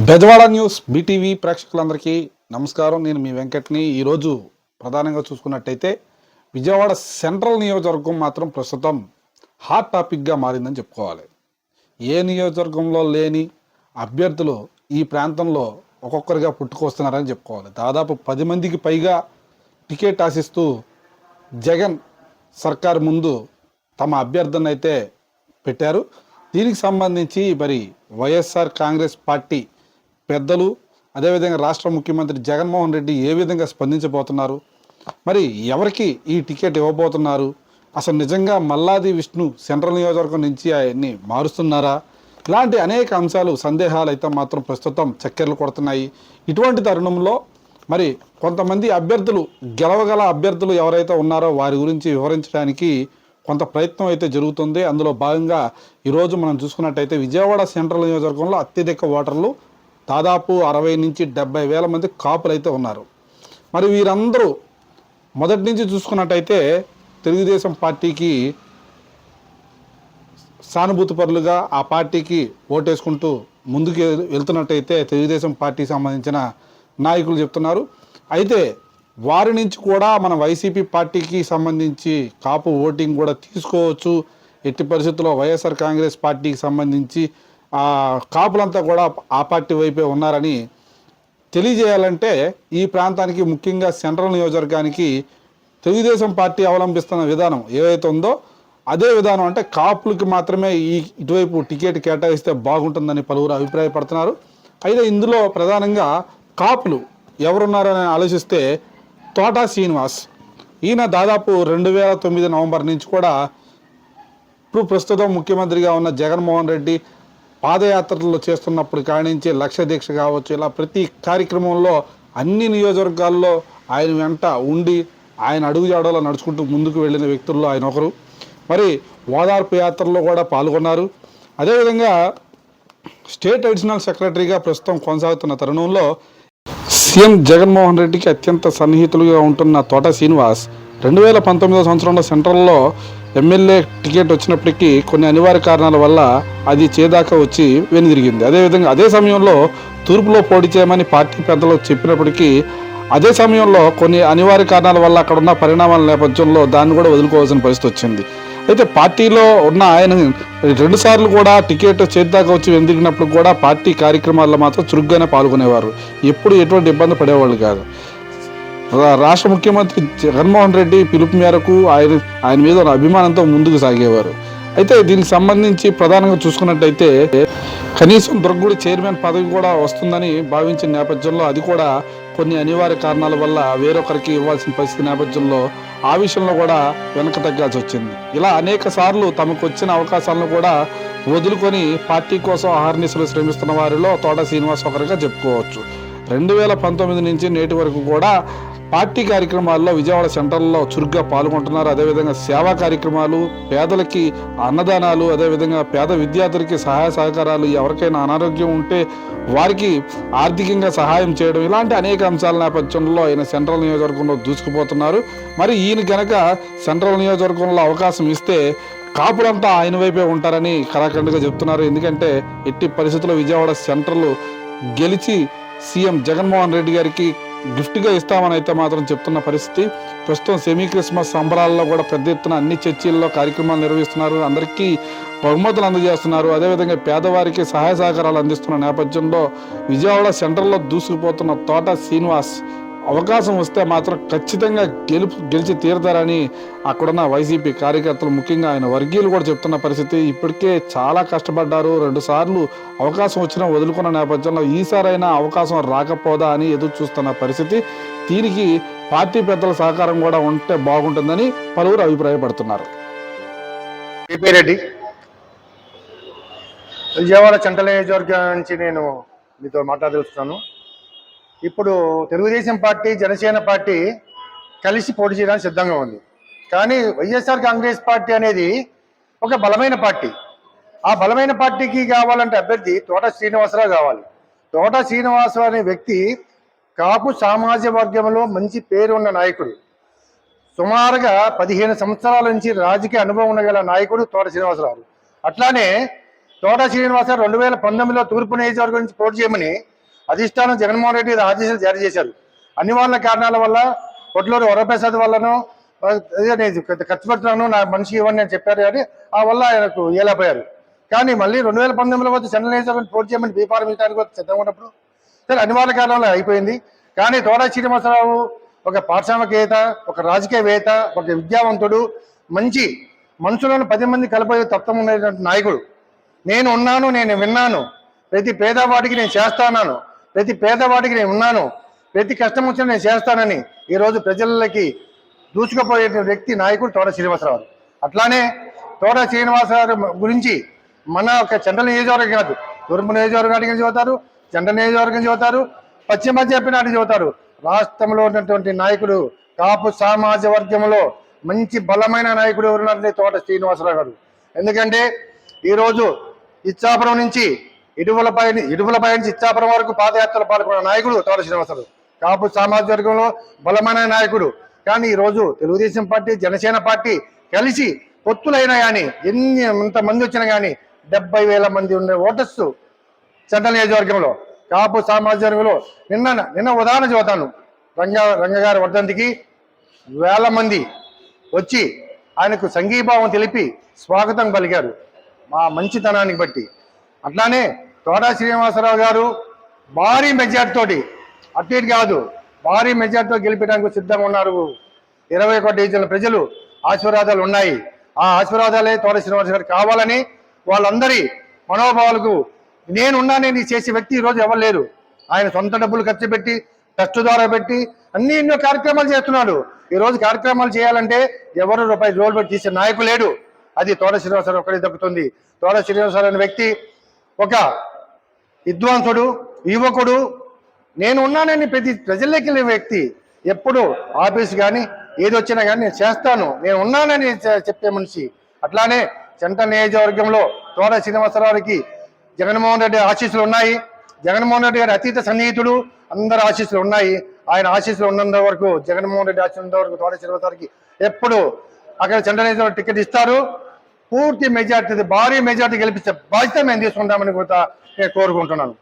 Bezawada news BTV ప్రేక్షకులందరికీ నమస్కారం. నేను మీ వెంకట్ని. ఈరోజు ప్రధానంగా చూసుకున్నట్టయితే విజయవాడ సెంట్రల్ నియోజకవర్గం మాత్రం ప్రస్తుతం హాట్ టాపిక్గా మారిందని చెప్పుకోవాలి. ఏ నియోజకవర్గంలో లేని అభ్యర్థులు ఈ ప్రాంతంలో ఒక్కొక్కరిగా పుట్టుకొస్తున్నారని చెప్పుకోవాలి. దాదాపు పది మందికి పైగా టికెట్ ఆశిస్తూ జగన్ సర్కార్ ముందు తమ అభ్యర్థన అయితే పెట్టారు. దీనికి సంబంధించి మరి వైఎస్ఆర్ కాంగ్రెస్ పార్టీ పెద్దలు అదేవిధంగా రాష్ట్ర ముఖ్యమంత్రి జగన్మోహన్ రెడ్డి ఏ విధంగా స్పందించబోతున్నారు? మరి ఎవరికి ఈ టికెట్ ఇవ్వబోతున్నారు? అసలు నిజంగా మల్లాది విష్ణు సెంట్రల్ నియోజకవర్గం నుంచి ఆయన్ని మారుస్తున్నారా? ఇలాంటి అనేక అంశాలు సందేహాలు అయితే మాత్రం ప్రస్తుతం చక్కెరలు కొడుతున్నాయి. ఇటువంటి తరుణంలో మరి కొంతమంది అభ్యర్థులు గెలవగల అభ్యర్థులు ఎవరైతే ఉన్నారో వారి గురించి వివరించడానికి కొంత ప్రయత్నం అయితే జరుగుతుంది. అందులో భాగంగా ఈరోజు మనం చూసుకున్నట్టయితే విజయవాడ సెంట్రల్ నియోజకవర్గంలో అత్యధిక ఓటర్లు దాదాపు అరవై నుంచి డెబ్బై వేల మంది కాపులు అయితే ఉన్నారు. మరి వీరందరూ మొదటి నుంచి చూసుకున్నట్టయితే తెలుగుదేశం పార్టీకి సానుభూతి పరులుగా ఆ పార్టీకి ఓటేసుకుంటూ ముందుకు వెళ్తున్నట్టయితే తెలుగుదేశం పార్టీకి సంబంధించిన నాయకులు చెప్తున్నారు. అయితే వారి నుంచి కూడా మన వైసీపీ పార్టీకి సంబంధించి కాపు ఓటింగ్ కూడా తీసుకోవచ్చు. ఎట్టి పరిస్థితుల్లో వైఎస్ఆర్ కాంగ్రెస్ పార్టీకి సంబంధించి ఆ కాపులంతా కూడా ఆ పార్టీ వైపే ఉన్నారని తెలియజేయాలంటే ఈ ప్రాంతానికి ముఖ్యంగా సెంట్రల్ నియోజకవర్గానికి తెలుగుదేశం పార్టీ అవలంబిస్తున్న విధానం ఏదైతే ఉందో అదే విధానం అంటే కాపులకి మాత్రమే ఈ ఇటువైపు టికెట్ కేటాయిస్తే బాగుంటుందని పలువురు అభిప్రాయపడుతున్నారు. అయితే ఇందులో ప్రధానంగా కాపులు ఎవరున్నారని ఆలోచిస్తే తోటా శ్రీనివాస్. ఈయన దాదాపు రెండు వేల తొమ్మిది నవంబర్ నుంచి కూడా ఇప్పుడు ప్రస్తుతం ముఖ్యమంత్రిగా ఉన్న జగన్మోహన్ రెడ్డి పాదయాత్రలు చేస్తున్నప్పుడు కానించి లక్ష్య దీక్ష కావచ్చు ఇలా ప్రతి కార్యక్రమంలో అన్ని నియోజకవర్గాల్లో ఆయన వెంట ఉండి ఆయన అడుగుజాడలో నడుచుకుంటూ ముందుకు వెళ్ళిన వ్యక్తుల్లో ఆయన ఒకరు. మరి ఓదార్పు యాత్రలో కూడా పాల్గొన్నారు. అదేవిధంగా స్టేట్ అడిషనల్ సెక్రటరీగా ప్రస్తుతం కొనసాగుతున్న తరుణంలో సీఎం జగన్మోహన్ రెడ్డికి అత్యంత సన్నిహితులుగా ఉంటున్న తోట శ్రీనివాస్ రెండు వేల పంతొమ్మిదో సంవత్సరంలో సెంట్రల్లో ఎమ్మెల్యే టికెట్ వచ్చినప్పటికీ కొన్ని అనివార్య కారణాల వల్ల అది చేదాకా వచ్చి వెనుదిరిగింది. అదేవిధంగా అదే సమయంలో తూర్పులో పోటీ చేయమని పార్టీ పెద్దలు చెప్పినప్పటికీ అదే సమయంలో కొన్ని అనివార్య కారణాల వల్ల అక్కడ ఉన్న పరిణామాల నేపథ్యంలో దాన్ని కూడా వదులుకోవాల్సిన పరిస్థితి వచ్చింది. అయితే పార్టీలో ఉన్న ఆయన రెండు సార్లు కూడా టికెట్ చేద్దాకా వచ్చి వెందిగినప్పుడు కూడా పార్టీ కార్యక్రమాల్లో మాత్రం చురుగ్గానే పాల్గొనేవారు. ఎప్పుడు ఎటువంటి ఇబ్బంది పడేవాళ్ళు కాదు. రాష్ట్ర ముఖ్యమంత్రి జగన్మోహన్ రెడ్డి పిలుపు మేరకు ఆయన ఆయన మీద అభిమానంతో ముందుకు సాగేవారు. అయితే దీనికి సంబంధించి ప్రధానంగా చూసుకున్నట్టయితే కనీసం దుర్గుడి చైర్మన్ పదవి కూడా వస్తుందని భావించిన నేపథ్యంలో అది కూడా కొన్ని అనివార్య కారణాల వల్ల వేరొకరికి ఇవ్వాల్సిన పరిస్థితి నేపథ్యంలో ఆ విషయంలో కూడా వెనక తగ్గాల్సి వచ్చింది. ఇలా అనేక సార్లు తమకు వచ్చిన అవకాశాలను కూడా వదులుకొని పార్టీ కోసం ఆహార్నిశలు శ్రమిస్తున్న వారిలో తోట శ్రీనివాస్ ఒకరిగా చెప్పుకోవచ్చు. రెండు వేల పంతొమ్మిది నుంచి నేటి వరకు కూడా పార్టీ కార్యక్రమాల్లో విజయవాడ సెంటర్లో చురుగ్గా పాల్గొంటున్నారు. అదేవిధంగా సేవా కార్యక్రమాలు పేదలకి అన్నదానాలు అదేవిధంగా పేద విద్యార్థులకి సహాయ సహకారాలు ఎవరికైనా అనారోగ్యం ఉంటే వారికి ఆర్థికంగా సహాయం చేయడం ఇలాంటి అనేక అంశాల నేపథ్యంలో ఆయన సెంట్రల్ నియోజకవర్గంలో దూసుకుపోతున్నారు. మరి ఈయన కనుక సెంట్రల్ నియోజకవర్గంలో అవకాశం ఇస్తే కాపులంతా ఆయన వైపే ఉంటారని కళాఖండగా చెప్తున్నారు. ఎందుకంటే ఎట్టి పరిస్థితుల్లో విజయవాడ సెంట్రల్ గెలిచి సీఎం జగన్మోహన్ రెడ్డి గారికి గిఫ్ట్గా ఇస్తామని అయితే మాత్రం చెప్తున్న పరిస్థితి. ప్రస్తుతం సెమీ క్రిస్మస్ సంబరాల్లో కూడా పెద్ద ఎత్తున అన్ని చర్చిల్లో కార్యక్రమాలు నిర్వహిస్తున్నారు. అందరికీ బహుమతులు అందజేస్తున్నారు. అదేవిధంగా పేదవారికి సహాయ సహకారాలు అందిస్తున్న నేపథ్యంలో విజయవాడ సెంటర్లో దూసుకుపోతున్న తోట శ్రీనివాస్ అవకాశం వస్తే మాత్రం ఖచ్చితంగా గెలుపు గెలిచి తీరుతారని అక్కడున్న వైసీపీ కార్యకర్తలు ముఖ్యంగా ఆయన వర్గీయులు కూడా చెప్తున్న పరిస్థితి. ఇప్పటికే చాలా కష్టపడ్డారు. రెండు సార్లు అవకాశం వచ్చినా వదులుకున్న నేపథ్యంలో ఈసారైనా అవకాశం రాకపోదా అని ఎదురు చూస్తున్న పరిస్థితి. దీనికి పార్టీ పెద్దల సహకారం కూడా ఉంటే బాగుంటుందని పలువురు అభిప్రాయపడుతున్నారు. రెడ్డి. విజయవాడ సెంట్రల్ నియోజకవర్గం నుంచి నేను మీతో మాట్లాడదలుచున్నాను ఇప్పుడు తెలుగుదేశం పార్టీ జనసేన పార్టీ కలిసి పోటీ చేయడానికి సిద్ధంగా ఉంది. కానీ వైఎస్ఆర్ కాంగ్రెస్ పార్టీ అనేది ఒక బలమైన పార్టీ. ఆ బలమైన పార్టీకి కావాలంటే అభ్యర్థి తోట శ్రీనివాసరావు కావాలి. తోట శ్రీనివాసరావు అనే వ్యక్తి కాపు సామాజిక వర్గంలో మంచి పేరు ఉన్న నాయకుడు. సుమారుగా పదిహేను సంవత్సరాల నుంచి రాజకీయ అనుభవం ఉండగల నాయకుడు తోట శ్రీనివాసరావు. అట్లానే తోట శ్రీనివాసరావు రెండు వేల పంతొమ్మిదిలో తూర్పు నియోజకవర్గం నుంచి పోటీ చేయమని అధిష్టానం జగన్మోహన్ రెడ్డి ఆదేశాలు జారీ చేశారు. అనివార్య కారణాల వల్ల కొట్లూరు వరప్రసాద్ వల్లనో ఖర్చు పెడుతున్నాను నా మనిషి ఇవ్వండి అని చెప్పారు కానీ ఆ వల్ల ఆయనకు ఏలపోయారు. కానీ మళ్ళీ రెండు వేల పంతొమ్మిదిలో వచ్చి సెంట్రల్ నియోజకవర్గం పోటీ చేయమని బీఫారం ఇవ్వడానికి వచ్చి సిద్ధంగా ఉన్నప్పుడు సరే అనివార్య కారణంలో అయిపోయింది. కానీ తోడా శ్రీనివాసరావు ఒక పారిశ్రామికవేత్త ఒక రాజకీయవేత్త ఒక విద్యావంతుడు మంచి మనుషులను పది మంది కలిపోయే తత్వం ఉండేటువంటి నాయకుడు. నేను ఉన్నాను నేను విన్నాను. ప్రతి పేదవాడికి నేను చేస్తాను ప్రతి పేదవాడికి నేను ఉన్నాను. ప్రతి కష్టం వచ్చినా నేను చేస్తానని ఈరోజు ప్రజలకి దూచుకుపోయే వ్యక్తి నాయకుడు తోట శ్రీనివాసరావు. అట్లానే తోట శ్రీనివాసరావు గురించి మన ఒక చంద్ర నియోజకవర్గం కాదు తూర్పు నియోజకవర్గానికి నుంచి చదువుతారు చంద్ర నియోజకవర్గం చదువుతారు పశ్చిమ చెప్పినాటి చదువుతారు. రాష్ట్రంలో ఉన్నటువంటి నాయకుడు కాపు సామాజ వర్గంలో మంచి బలమైన నాయకుడు ఎవరున్నారంటే తోట శ్రీనివాసరావు గారు. ఎందుకంటే ఈరోజు ఇచ్చాపురం నుంచి ఇటువలపై ఇటువలపై నుంచి ఇచ్చాపురం వరకు పాదయాత్రలు పాల్గొన్న నాయకుడు తోట శ్రీనివాసరావు. కాపు సామాజిక వర్గంలో బలమైన నాయకుడు. కానీ ఈ రోజు తెలుగుదేశం పార్టీ జనసేన పార్టీ కలిసి పొత్తులైనా కానీ ఎన్ని ఎంత మంది వచ్చినా కానీ డెబ్బై వేల మంది ఉండే ఓటర్స్ సెంట్రల్ నియోజకవర్గంలో. కాపు సామాజిక వర్గంలో నిన్న నిన్న ఉదాహరణ చూతాను రంగ రంగగారి వర్ధంతికి వేల మంది వచ్చి ఆయనకు సంఘీభావం తెలిపి స్వాగతం పలికారు. మా మంచితనానికి బట్టి. అట్లానే తోటా శ్రీనివాసరావు గారు భారీ మెజార్టీతోటి అటు ఇటు కాదు భారీ మెజార్టీతో గెలిపడానికి సిద్ధంగా ఉన్నారు. ఇరవై ఒకటి డివిజన్ల ప్రజలు ఆశీర్వాదాలు ఉన్నాయి. ఆ ఆశీర్వాదాలే తోట శ్రీనివాస గారు కావాలని వాళ్ళందరి మనోభావాలకు నేనున్నానని చేసే వ్యక్తి ఈరోజు ఎవరు లేరు. ఆయన సొంత డబ్బులు ఖర్చు పెట్టి ట్రస్ట్ ద్వారా పెట్టి అన్ని ఎన్నో కార్యక్రమాలు చేస్తున్నాడు. ఈరోజు కార్యక్రమాలు చేయాలంటే ఎవరు రూపాయి రోల్ పెట్టి తీసే నాయకు లేడు. అది తోట శ్రీనివాసరావు ఒక్కడే దక్కుతుంది. తోట శ్రీనివాసరావు అనే వ్యక్తి ఒక విద్వాంసుడు యువకుడు. నేను ఉన్నానని ప్రతి ప్రజల్లోకి వెళ్ళే వ్యక్తి. ఎప్పుడు ఆఫీస్ కానీ ఏది వచ్చినా కానీ నేను చేస్తాను. నేను ఉన్నానని చెప్పే మనిషి. అట్లానే సెంట్రల్ నియోజకవర్గంలో తోట శ్రీనివాసరావుకి జగన్మోహన్ రెడ్డి ఆశీస్సులు ఉన్నాయి. జగన్మోహన్ రెడ్డి గారి అతీత సన్నిహితుడు అందరి ఆశీస్సులు ఉన్నాయి. ఆయన ఆశీస్సులు ఉన్నంత వరకు జగన్మోహన్ రెడ్డి ఆశీస్సులు ఉన్నంత వరకు తోట శ్రీనివాసరావుకి ఎప్పుడు అక్కడ సెంట్రల్ నియోజకవర్గం టికెట్ ఇస్తారు. పూర్తి మెజార్టీ భారీ మెజార్టీ గెలిపించే బాధ్యత మేము తీసుకుంటామని కూడా నేను కోరుకుంటున్నాను.